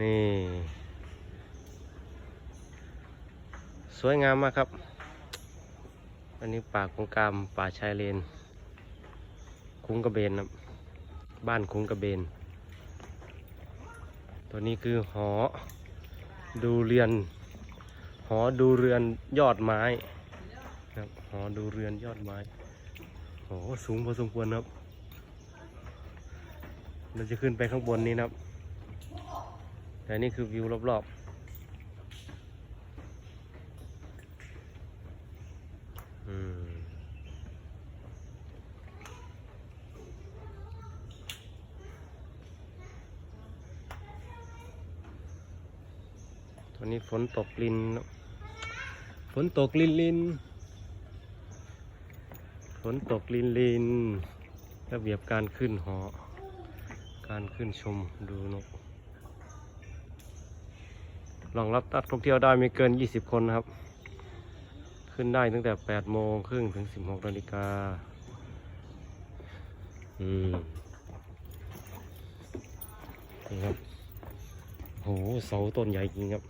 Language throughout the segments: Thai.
นี่ สวยงามมากครับ อันนี้ป่าของกามป่าชายเลน คุ้งกระเบนครับบ้านคุ้งกระเบน ตัวนี้คือหอ ดูเรือน หอดูเรือนยอดไม้ครับหอดูเรือนยอดไม้โอ้สูงพอสมควรครับ เราจะขึ้นไปข้างบนนี้นะครับ แต่นี่คือวิวรอบๆอืมตอนนี้ฝนตกลิน ฝนตกลินลิน ฝนตกลินลินระเบียบการขึ้นหอ การขึ้นชมดูนก รองรับนักท่องเที่ยวได้ไม่เกิน 20 คนนะครับ ขึ้นได้ตั้งแต่ 8 โมงครึ่งถึง 16นาฬิกาอืมนี่ครับโหเสาต้นใหญ่จริงครับ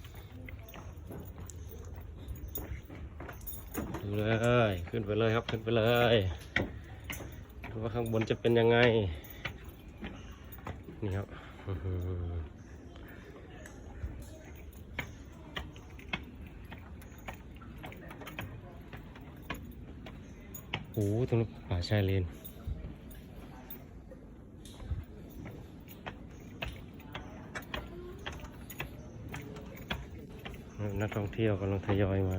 ดูเลย ขึ้นไปเลยครับ ขึ้นไปเลยดูว่าข้างบนจะเป็นยังไง นี่ครับอื้อหือ โอ้ตรงนี้ป่าชายเลนนักท่องเที่ยวกำลังทยอยมา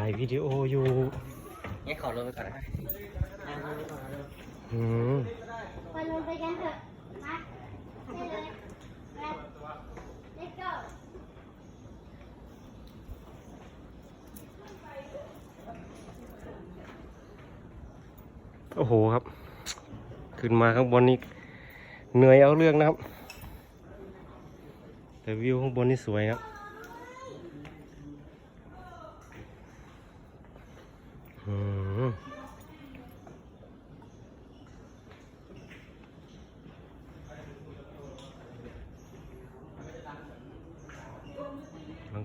ถ่ายวิดีโออยู่งั้นขอลงไปก่อนนะครับอืมไปลงไปกันเถอะมาได้เลยไป let's go โอ้โหครับ ขึ้นมาข้างบนนี้เหนื่อยเอาเรื่องนะครับ แต่วิวข้างบนนี่สวยครับ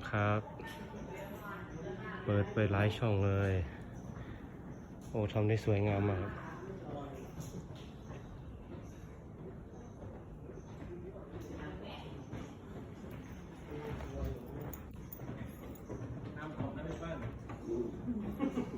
ครับ เปิดไปหลายช่องเลย โอ้ทำได้สวยงามมากครับเ